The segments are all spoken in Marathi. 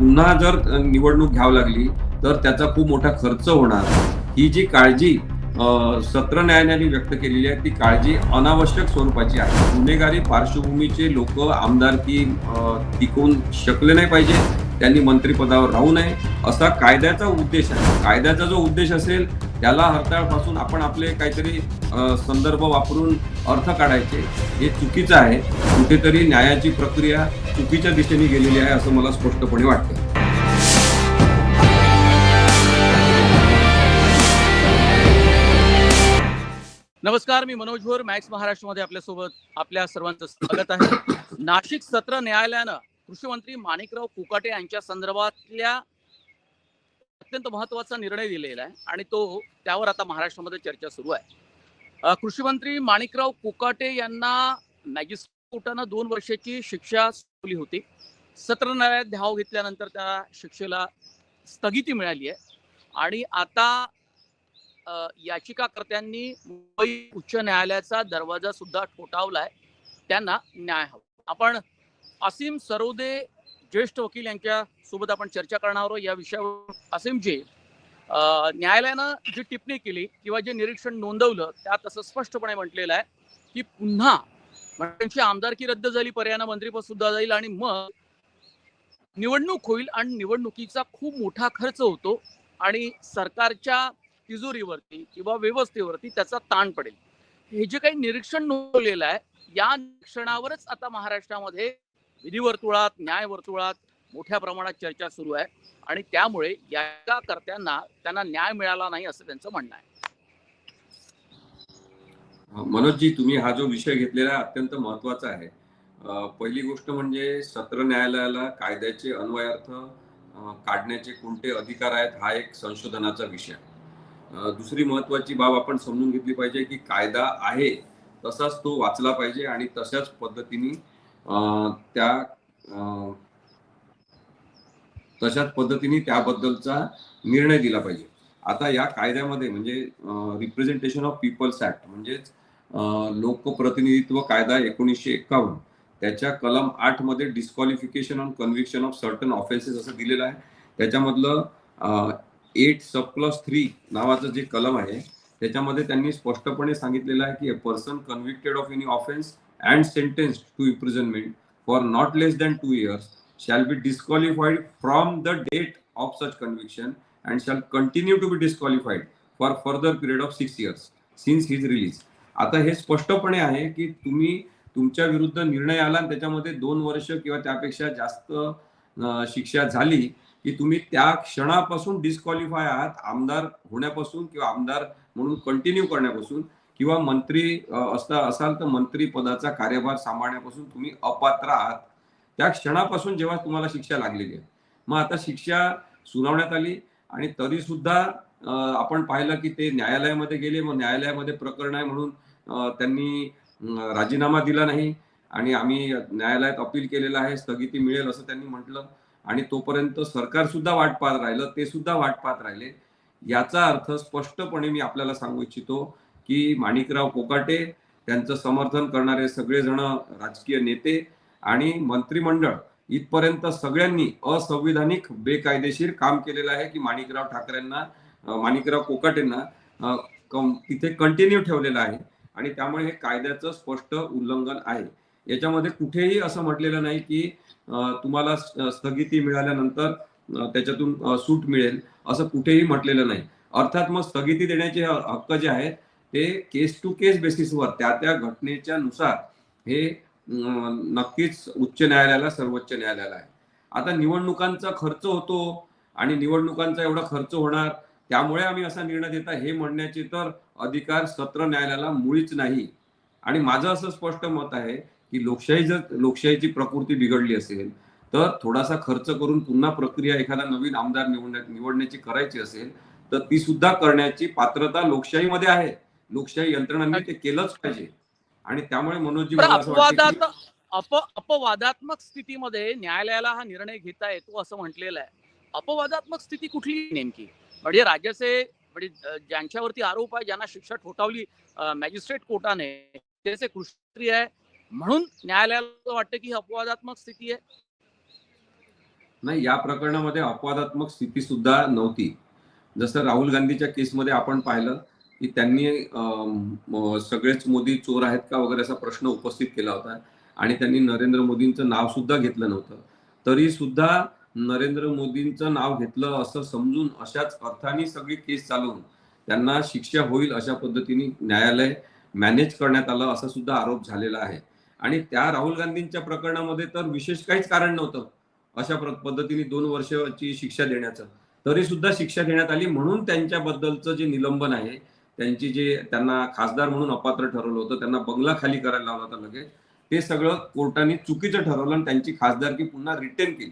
पुन्हा जर निवडणूक घ्यावी लागली तर त्याचा खूप मोठा खर्च होणार. ही जी काळजी सत्र न्यायालयाने व्यक्त केलेली आहे ती काळजी अनावश्यक स्वरूपाची आहे. गुन्हेगारी पार्श्वभूमीचे लोक आमदारकी टिकवून शकले नाही पाहिजे त्यांनी मंत्रिपदावर राहू नये असा कायद्याचा उद्देश आहे. कायद्याचा जो उद्देश असेल त्याला हरताळपासून आपण आपले काहीतरी संदर्भ वापरून अर्थ काढायचे हे चुकीचं आहे. कुठेतरी न्यायाची प्रक्रिया चुकीच्या दिशेने गेलेली आहे असं मला स्पष्टपणे वाटतं. नमस्कार मी मनोज भोर मॅक्स महाराष्ट्रमध्ये आपल्यासोबत आपल्या सर्वांचं स्वागत आहे. नाशिक सत्र न्यायालयानं कृषी मंत्री माणिकराव कुकाटे यांच्या संदर्भातल्या अत्यंत महत्त्वाचा निर्णय दिलेला आहे आणि तो त्यावर आता महाराष्ट्रामध्ये चर्चा सुरू आहे. कृषी मंत्री माणिकराव कुकाटे यांना मॅजिस्ट्रेट दोन वर्षाची शिक्षा सुनावली होती. सत्र न्यायालयात धाव घेतल्यानंतर त्या शिक्षेला स्थगिती मिळाली आहे. आणि आता याचिकाकर्त्यांनी मुंबई उच्च न्यायालयाचा दरवाजा सुद्धा ठोठावलाय. त्यांना न्याय हवा. आपण असीम सरोदे ज्येष्ठ वकील यांच्या सोबत आपण चर्चा करणार आहोत. या विषयावर असेमजी न्यायालयानं जी टिप्पणी केली किंवा जे निरीक्षण नोंदवलं त्यात असं स्पष्टपणे म्हटलेलं आहे की पुन्हा म्हणजे त्यांची आमदारकी रद्द झाली पर्यायानं मंत्रीपद सुद्धा जाईल आणि मग निवडणूक होईल आणि निवडणुकीचा खूप मोठा खर्च होतो आणि सरकारच्या तिजोरीवरती किंवा व्यवस्थेवरती त्याचा ताण पडेल. हे जे काही निरीक्षण नोंदवलेलं आहे या निरीक्षणावरच आता महाराष्ट्रामध्ये विधिवर्तुळात न्याय वर्तुळात मोठ्या प्रमाणात चर्चा सुरू आहे आणि त्यामुळे याकर्त्यांना त्यांना न्याय मिळाला नाही असं त्यांचं म्हणणं आहे. मनोजजी तुम्ही हा जो विषय घेतलेला अत्यंत महत्त्वाचा आहे. पहिली गोष्ट म्हणजे सत्र न्यायालयाला कायद्याचे अन्वयार्थ काढण्याचे कोणते अधिकार आहेत हा एक संशोधनाचा विषय. दुसरी महत्वाची बाब आपण समजून घेतली पाहिजे की कायदा आहे तसाच तो वाचला पाहिजे आणि तशाच पद्धतीने त्या अ, तशाच पद्धतीने त्याबद्दलचा निर्णय दिला पाहिजे. आता या कायद्यामध्ये म्हणजे रिप्रेझेंटेशन ऑफ पीपल्स ऍक्ट म्हणजेच लोकप्रतिनिधित्व कायदा एकोणीसशे एकावन्न त्याच्या कलम आठमध्ये disqualification on conviction of certain offences असं दिलेलं आहे. त्याच्यामधलं एट सब प्लस थ्री नावाचं जे कलम आहे त्याच्यामध्ये त्यांनी स्पष्टपणे सांगितलेलं आहे की a person convicted of any offence and sentenced to imprisonment for not less than two years shall be disqualified from the date of such conviction and shall continue to be disqualified for further period of six years since his release. आता हे स्पष्टपणे आहे की तुम्ही तुमच्या विरुद्ध निर्णय आला आणि त्याच्यामध्ये दोन वर्ष किंवा त्यापेक्षा जास्त शिक्षा झाली की तुम्ही त्या क्षणापासून डिस्क्वालिफाय आहात आमदार होण्यापासून किंवा आमदार म्हणून कंटिन्यू करण्यापासून किंवा मंत्री असता असाल तर मंत्री पदाचा कार्यभार सांभाळण्यापासून तुम्ही अपात्र आहात. त्या क्षणापासून जेव्हा तुम्हाला शिक्षा लागलेली आहे. मग आता शिक्षा सुनावण्यात आली आणि तरी सुद्धा आपण पाहिलं की ते न्यायालयामध्ये गेले. मग न्यायालयामध्ये प्रकरण आहे म्हणून त्यांनी राजीनामा दिला नाही आणि आम्ही न्यायालयात अपील केलेलं आहे स्थगिती मिळेल असं त्यांनी म्हटलं. आणि तोपर्यंत सरकार सुद्धा वाट पाहत राहिलं ते सुद्धा वाट पाहत राहिले. याचा अर्थ स्पष्टपणे मी आपल्याला सांगू इच्छितो की माणिकराव कोकाटे त्यांचं समर्थन करणारे सगळेजण राजकीय नेते आणि मंत्रिमंडळ इथपर्यंत सगळ्यांनी असंविधानिक बेकायदेशीर काम केलेलं आहे की माणिकराव ठाकरेंना माणिकराव कोकाटेंना तिथे कंटिन्यू ठेवलेलं आहे. आणि त्यामुळे हे कायद्याचं स्पष्ट उल्लंघन आहे. याच्यामध्ये कुठेही असं म्हटलेलं नाही की तुम्हाला स्थगिती मिळाल्यानंतर त्याच्यातून सूट मिळेल असं कुठेही म्हटलेलं नाही. अर्थात मग स्थगिती देण्याचे हक्क जे आहेत ते केस टू केस बेसिसवर त्या त्या घटनेच्या नुसार हे नक्कीच उच्च न्यायालयाला सर्वोच्च न्यायालयाला आहे. आता निवडणुकांचा खर्च होतो आणि निवडणुकांचा एवढा खर्च होणार त्यामुळे आम्ही असा निर्णय देता हे म्हणण्याचे तर अधिकार सत्र न्यायालयाला मुळीच नाही. आणि माझं असं स्पष्ट मत आहे की लोकशाही जर लोकशाहीची प्रकृती बिघडली असेल तर थोडासा खर्च करून पुन्हा प्रक्रिया एखादा नवीन आमदार निवडण्या निवडण्याची करायची असेल तर ती सुद्धा करण्याची पात्रता लोकशाहीमध्ये आहे. लोकशाही यंत्रणांनी ते केलंच पाहिजे. आणि त्यामुळे अप अपवादात्मक स्थितीमध्ये न्यायालयाला हा निर्णय घेता येतो असं म्हटलेलं आहे. अपवादात्मक स्थिती कुठली नेमकी. म्हणजे राज्याचे म्हणजे ज्यांच्यावरती आरोप आहे ज्यांना शिक्षा ठोठावली मॅजिस्ट्रेट कोर्टाने त्याचे कृषी आहे म्हणून न्यायालयाला वाटतं की अपवादात्मक स्थिती आहे. नाही या प्रकरणामध्ये अपवादात्मक स्थिती सुद्धा नव्हती. जसं राहुल गांधीच्या केसमध्ये आपण पाहिलं की त्यांनी सगळेच मोदी चोर आहेत का वगैरे असा प्रश्न उपस्थित केला होता. आणि त्यांनी नरेंद्र मोदींचं नाव सुद्धा घेतलं नव्हतं. तरी सुद्धा नरेंद्र मोदींचं नाव घेतलं असं समजून अशाच अर्थाने सगळी केस चालवून त्यांना शिक्षा होईल अशा पद्धतीने न्यायालय मॅनेज करण्यात आलं असा सुद्धा आरोप झालेला आहे. आणि त्या राहुल गांधींच्या प्रकरणामध्ये तर विशेष काहीच कारण नव्हतं अशा पद्धतीने दोन वर्षाची शिक्षा देण्याचं. तरी सुद्धा शिक्षा देण्यात आली म्हणून त्यांच्याबद्दलचं जे निलंबन आहे त्यांची जे त्यांना खासदार म्हणून अपात्र ठरवलं होतं त्यांना बंगला खाली करायला लावला होता लगेच. ते सगळं कोर्टाने चुकीचं ठरवलं आणि त्यांची खासदारकी पुन्हा रिटेन केली.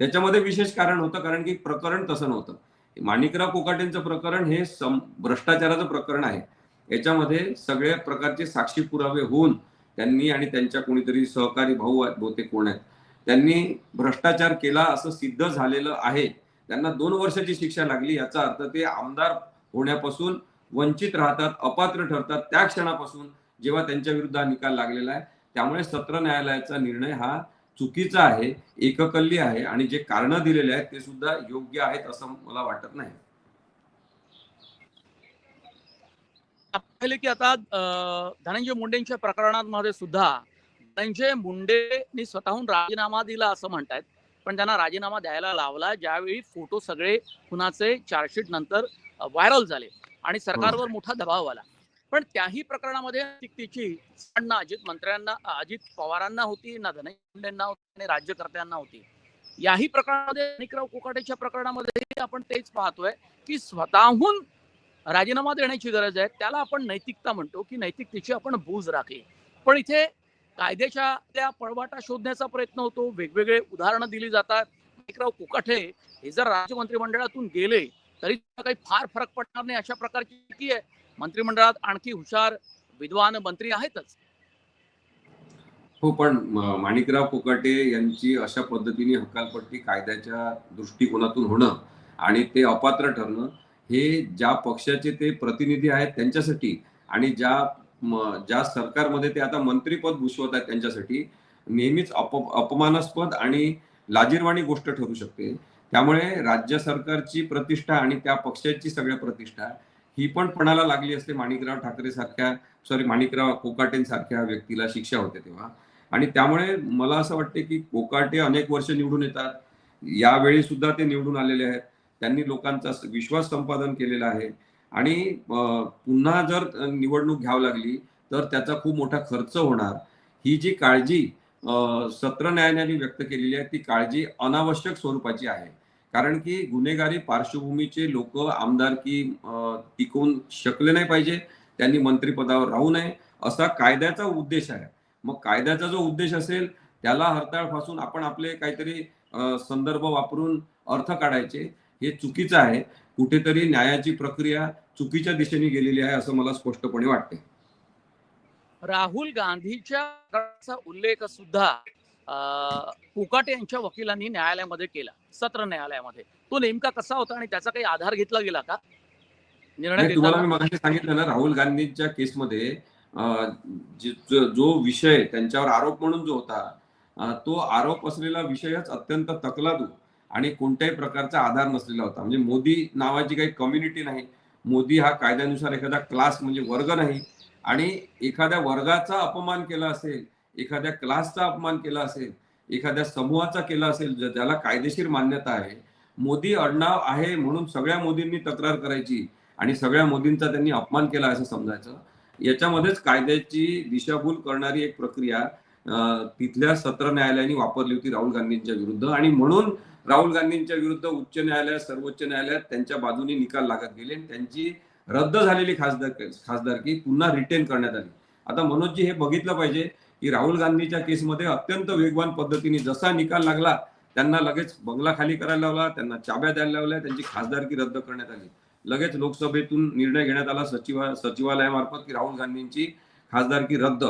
त्याच्यामध्ये विशेष कारण होतं कारण की प्रकरण तसं नव्हतं. माणिकराव कोकाटेंचं प्रकरण हे सम भ्रष्टाचाराचं प्रकरण आहे. याच्यामध्ये सगळ्या प्रकारचे साक्षी पुरावे होऊन त्यांनी आणि त्यांच्या कोणीतरी सहकारी भाऊ आहेत बहुतेक कोण आहेत त्यांनी भ्रष्टाचार केला असं सिद्ध झालेलं आहे. त्यांना दोन वर्षाची शिक्षा लागली याचा अर्थ ते आमदार होण्यापासून वंचित राहतात अपात्र ठरतात त्या क्षणापासून जेव्हा त्यांच्या विरुद्ध हा निकाल लागलेला आहे त्यामुळे सत्र न्यायालयाचा निर्णय हा चुकीचा आहे एककल्ली आहे आणि जे कारण दिलेले आहेत ते सुद्धा योग्य आहेत असं मला वाटत नाही. की आता धनंजय मुंडेंच्या प्रकरणांमध्ये सुद्धा धनंजय मुंडेनी स्वतःहून राजीनामा दिला असं म्हणतायत. पण त्यांना राजीनामा द्यायला लावला ज्यावेळी फोटो सगळे खुनाचे चार्जशीट नंतर व्हायरल झाले आणि सरकारवर मोठा दबाव आला. पण त्याही प्रकरणामध्ये तिची ना अजित मंत्र्यांना अजित पवारांना होती ना धनंजय मुंडेंना होती आणि राज्यकर्त्यांना होती. याही प्रकरणामध्ये माणिकराव कोकाटेच्या प्रकरणामध्ये आपण तेच पाहतोय की स्वतःहून राजीनामा देण्याची गरज आहे. त्याला आपण नैतिकता म्हणतो की नैतिकतेची आपण बूज राखली पण इथे कायद्याच्या त्या पळवाटा शोधण्याचा प्रयत्न होतो. वेगवेगळे उदाहरणं दिली जातात. माणिकराव कुकाठे हे जर राज्य मंत्रिमंडळातून गेले तरी काही फार फरक पडणार नाही अशा प्रकारची आहे. मंत्रिमंडळात आणखी हुशार विद्वान मंत्री आहेतच. हो पण माणिकराव कुकटे यांची अशा पद्धतीने हकालपट्टी कायद्याच्या दृष्टिकोनातून होणं आणि ते अपात्र ठरणं हे ज्या पक्षाचे ते प्रतिनिधी आहेत त्यांच्यासाठी आणि ज्या ज्या सरकारमध्ये ते आता मंत्रीपद भूषवत आहेत त्यांच्यासाठी नेहमीच अप अपमानास्पद आणि लाजीरवाणी गोष्ट ठरू शकते. त्यामुळे राज्य सरकारची प्रतिष्ठा आणि त्या पक्षाची सगळ्या प्रतिष्ठा ही पण पणाला लागली असते माणिकराव ठाकरे सारख्या सॉरी माणिकराव कोकाटेंसारख्या व्यक्तीला शिक्षा होते तेव्हा. आणि त्यामुळे मला असं वाटते की कोकाटे अनेक वर्ष निवडून येतात. यावेळी सुद्धा ते निवडून आलेले आहेत. त्यांनी लोकांचा विश्वास संपादन केलेला आहे. आणि पुन्हा जर निवडणूक घ्यावी लागली तर त्याचा खूप मोठा खर्च होणार. ही जी काळजी सत्र न्यायालयाने व्यक्त केलेली आहे ती काळजी अनावश्यक स्वरूपाची आहे. कारण की गुन्हेगारी पार्श्वभूमीचे लोक आमदारकी टिकवून शकले नाही पाहिजे त्यांनी मंत्रिपदावर राहू नये असा कायद्याचा उद्देश आहे. मग कायद्याचा जो उद्देश असेल त्याला हरताळ फासून आपण आपले काहीतरी संदर्भ वापरून अर्थ काढायचे हे चुकीचं आहे. कुठेतरी न्यायाची प्रक्रिया चुकीच्या दिशेने गेलेली आहे असं मला स्पष्टपणे वाटते. राहुल गांधीच्या उल्लेख सुद्धा कोकाटे यांच्या वकिलांनी न्यायालयामध्ये केला सत्र न्यायालयामध्ये. तो नेमका कसा होता आणि त्याचा काही आधार घेतला गेला का? निर्णय तुम्हाला मी सांगितलं ना राहुल गांधींच्या केसमध्ये जे- विषय त्यांच्यावर आरोप म्हणून जो होता तो आरोप असलेला विषयच अत्यंत तकलादू. आणि कोणत्याही प्रकारचा आधार नसलेला होता. म्हणजे मोदी नावाची काही कम्युनिटी नाही. मोदी हा कायद्यानुसार एखादा क्लास म्हणजे वर्ग नाही. आणि एखाद्या वर्गाचा अपमान केला असेल एखाद्या क्लासचा अपमान केला असेल एखाद्या समूहाचा केला असेल ज्याला कायदेशीर मान्यता आहे मोदी अडनाव आहे म्हणून सगळ्या मोदींनी तक्रार करायची आणि सगळ्या मोदींचा त्यांनी अपमान केला असं समजायचं. याच्यामध्येच कायद्याची दिशाभूल करणारी एक प्रक्रिया तिथल्या सत्र न्यायालयाने वापरली होती राहुल गांधींच्या विरुद्ध. आणि म्हणून राहुल गांधींच्या विरुद्ध उच्च न्यायालयात सर्वोच्च न्यायालयात त्यांच्या बाजूने निकाल लागत गेले आणि त्यांची रद्द झालेली खासदार खासदारकी पुन्हा रिटेन करण्यात आली. आता मनोजजी हे बघितलं पाहिजे की राहुल गांधीच्या केसमध्ये अत्यंत वेगवान पद्धतीने जसा निकाल लागला त्यांना लगेच बंगला खाली करायला लावला त्यांना चाब्या द्यायला लावल्या त्यांची खासदारकी रद्द करण्यात आली. लगेच लोकसभेतून निर्णय घेण्यात आला सचिवा सचिवालयामार्फत की राहुल गांधींची खासदारकी रद्द.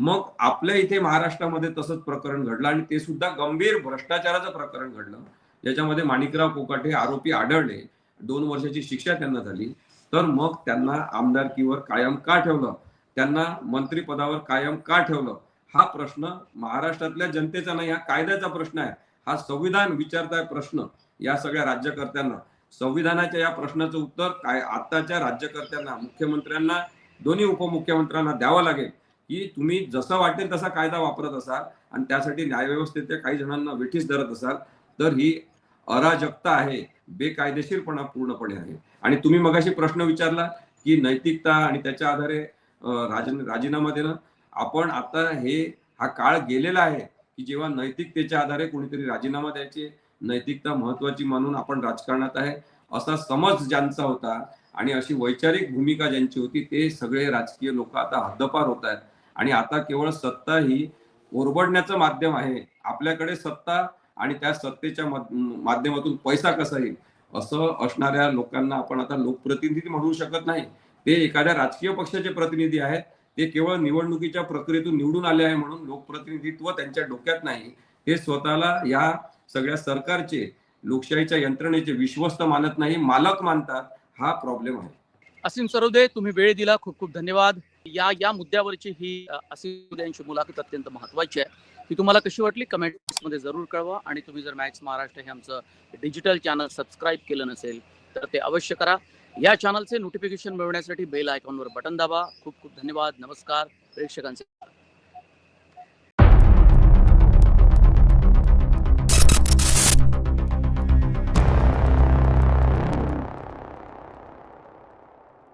मग आपल्या इथे महाराष्ट्रामध्ये तसंच प्रकरण घडलं आणि ते सुद्धा गंभीर भ्रष्टाचाराचं प्रकरण घडलं. ज्याच्यामध्ये माणिकराव कोकाटे आरोपी आढळले. दोन वर्षाची शिक्षा त्यांना झाली. तर मग त्यांना आमदारकीवर कायम का ठेवलं? त्यांना मंत्रिपदावर कायम का ठेवलं? हा प्रश्न महाराष्ट्रातल्या जनतेचा नाही हा कायद्याचा प्रश्न आहे. हा संविधान विचारताय प्रश्न या सगळ्या राज्यकर्त्यांना. संविधानाच्या या प्रश्नाचं उत्तर काय आताच्या राज्यकर्त्यांना मुख्यमंत्र्यांना दोन्ही उपमुख्यमंत्र्यांना द्यावं लागेल. की तुम्ही जसं वाटेल तसा कायदा वापरत असाल आणि त्यासाठी न्यायव्यवस्थेतल्या काही जणांना वेठीस धरत असाल तर ही अराजकता आहे बेकायदेशीरपणा पूर्णपणे आहे. आणि तुम्ही मगाशी प्रश्न विचारला की नैतिकता आणि त्याच्या आधारे राज राजीनामा देणं. आपण आता हे हा काळ गेलेला आहे की जेव्हा नैतिकतेच्या आधारे कोणीतरी राजीनामा द्यायचे नैतिकता महत्वाची मानून आपण राजकारणात आहे असा समज ज्यांचा होता आणि अशी वैचारिक भूमिका ज्यांची होती ते सगळे राजकीय लोक आता हद्दपार होत आहेत. आणि आता केवळ सत्ता ही ओरबडण्याचं माध्यम आहे. आपल्याकडे सत्ता आणि त्या सत्तेच्या माध्यमातून पैसा कसा येईल? असं असणाऱ्या लोकांना आपण आता लोकप्रतिनिधी म्हणू शकत नाही. ते एखाद्या राजकीय पक्षाचे प्रतिनिधी आहेत. ते केवळ निवडणुकीच्या प्रक्रियेतून निवडून आले आहे म्हणून लोकप्रतिनिधित्व त्यांच्या डोक्यात नाही. ते स्वतःला या सगळ्या सरकारचे लोकशाहीच्या यंत्रणेचे विश्वस्त मानत नाही मालक मानतात हा प्रॉब्लेम आहे. असीम सरोदे तुम्ही वेळ दिला. खूप खूप धन्यवाद. या या मुद्द्यावरची ही यांची मुलाखत अत्यंत महत्वाची आहे. ती तुम्हाला कशी वाटली? कमेंट्समध्ये जरूर कळवा आणि तुम्ही जर मॅक्स महाराष्ट्र हे आमचं डिजिटल चॅनल सबस्क्राईब केलं नसेल तर ते अवश्य करा. या चॅनलचे नोटिफिकेशन मिळवण्यासाठी बेल आयकॉनवर बटन दाबा. खूप खूप धन्यवाद. नमस्कार. प्रेक्षकांचे